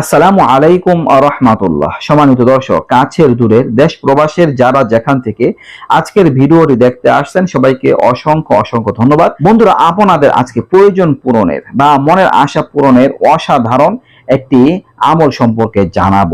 আসসালামু আলাইকুম রহমাতুল্লাহ। সম্মানিত দর্শক, কাছের দূরের দেশ প্রবাসের যারা যেখান থেকে আজকের ভিডিওটি দেখতে আসছেন, সবাইকে অসংখ্য অসংখ্য ধন্যবাদ। বন্ধুরা, আপনাদের আজকে প্রয়োজন পূরণের বা মনের আশা পূরণের অসাধারণ একটি আমল সম্পর্কে জানাব।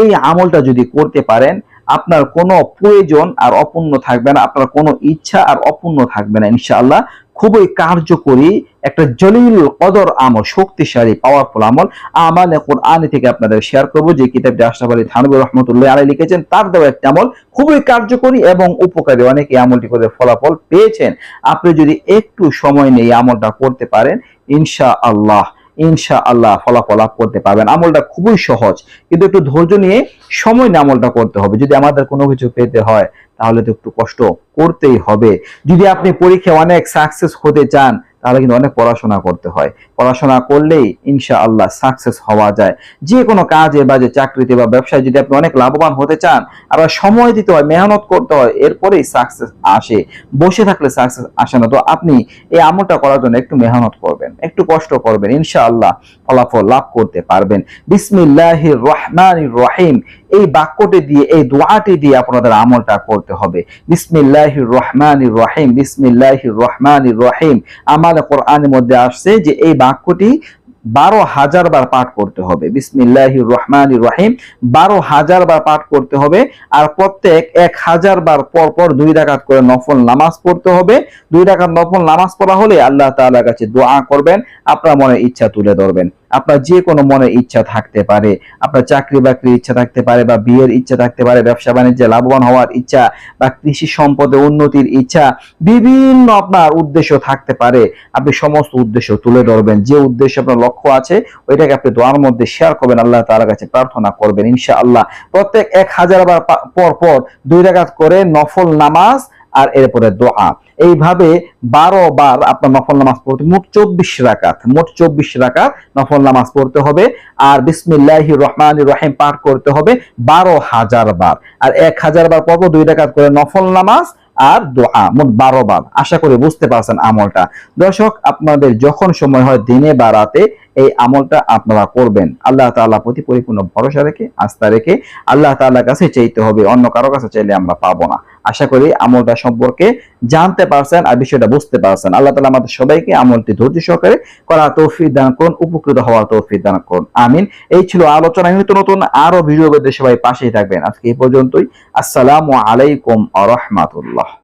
এই আমলটা যদি করতে পারেন আপনার কোনো প্রয়োজন আর অপূর্ণ থাকবে না, আপনার কোনো ইচ্ছা আর অপূর্ণ থাকবে না, ইনশাআল্লাহ। খুবই কার্যকরী একটা জলিল কদর আমল, শক্তিশালী পাওয়ারফুল আমল। আমাল কোরআনি থেকে আপনাদের শেয়ার করব, যে কিতাবটি আশরাফ আলী থানবী রহমতুল্লাহ আলী লিখেছেন, তার দেওয়া একটা আমল খুবই কার্যকরী এবং উপকারী। অনেকে আমলটি করে ফলাফল পেয়েছেন। আপনি যদি একটু সময় নিয়ে আমলটা করতে পারেন ইনশা আল্লাহ ইনশা আল্লাহ ফলাফল লাভ করতে পারবেন। আমলটা খুবই সহজ, কিন্তু একটু ধৈর্য নিয়ে সময় নিয়ে আমলটা করতে হবে। যদি আমাদের কোনো কিছু পেতে হয়, তাহলে তো একটু কষ্ট করতেই হবে। যদি আপনি পরীক্ষায় অনেক সাকসেস হতে চান তাহলে কিন্তু অনেক পড়াশোনা করতে হয়। পড়াশোনা করলেই ইনশা আল্লাহ সাকসেস হওয়া যায়। যে কোনো কাজে বা যে চাকরিতে বা ব্যবসায় যদি আপনি অনেক লাভবান হতে চান আবার সময় দিতে হয়, মেহনত করতে হয়, এরপরেই সাকসেস আসে। বসে থাকলে সাকসেস আসে না। তো আপনি এই আমলটা করার জন্য একটু মেহনত করবেন, একটু কষ্ট করবেন ইনশা আল্লাহ ফলাফল লাভ করতে পারবেন। বিসমিল্লাহির রহমানির রহিম। এই বাক্যটি দিয়ে, এই দোয়াটি দিয়ে আপনাদের আমলটা করতে হবে। বিসমিল্লাহির রহমানির রহিম, বিসমিল্লাহির রহমানির রহিম। আমার কোরআনের মধ্যে আসছে যে এই বাক্যটি বারো হাজার বার পাঠ করতে হবে। বিসমিল্লাহির রহমানির রহিম, বারো হাজার বার পাঠ করতে হবে আর প্রত্যেক এক হাজার বার পর পর দুই রাকাত করে নফল নামাজ পড়তে হবে। দুই রাকাত নফল নামাজ পড়া হলে আল্লাহ তাআলার কাছে দোয়া করবেন, আপনার মনে ইচ্ছা তুলে ধরবেন। আপনার যে কোনো মনে ইচ্ছা থাকতে পারে, আপনার চাকরি বাকরির ইচ্ছা থাকতে পারে বা বিয়ের ইচ্ছা থাকতে পারে, ব্যবসা বাণিজ্যে লাভবান হওয়ার ইচ্ছা বা কৃষি সম্পদে উন্নতির ইচ্ছা, বিভিন্ন আপনার উদ্দেশ্য থাকতে পারে। আপনি সমস্ত উদ্দেশ্য তুলে ধরবেন। যে উদ্দেশ্য আপনার লক্ষ্য আছে, ওইটাকে আপনি দোয়ার মধ্যে শেয়ার করবেন। আল্লাহ তাআলার কাছে প্রার্থনা করবেন, ইনশাআল্লাহ। প্রত্যেক এক হাজার বার পর পর দুই রাকাত করে নফল নামাজ আর এরপরে দোয়া এইভাবে বারো বার আপনার নফল নামাজ পড়তে মোট চব্বিশ রাকাত, মোট চব্বিশ রাকাত নফল নামাজ পড়তে হবে আর বিসমিল্লাহ রহমান রহিম পাঠ করতে হবে বারো হাজার বার। আর এক হাজার বার পর দুই রাকাত করে নফল নামাজ আর দোয়া মোট বারো বার। আশা করি বুঝতে পারছেন আমলটা। দর্শক, আপনাদের যখন সময় হয় দিনে বা রাতে এই আমলটা আপনারা করবেন। আল্লাহ তাআলা প্রতি পরিপূর্ণ ভরসা রেখে, আস্থা রেখে আল্লাহ তাআলার কাছে চাইতে হবে, অন্য কারও কাছে চাইলে আমরা পাবো না। আশা করি আমলটা সম্পর্কে জানতে পারছেন আর বিষয়টা বুঝতে পারছেন। আল্লাহ তাআলা আমাদের সবাইকে আমলটি ধৈর্য সহকারে করা তৌফিক দান করুন, উপকৃত হওয়ার তৌফিক দান করুন। আমিন। এই ছিল আলোচনা। নিত্য নতুন আরও ভিডিও সবাই পাশেই থাকবেন। আজকে এই পর্যন্তই। আসসালামু আলাইকুম আ রহমাতুল্লাহ।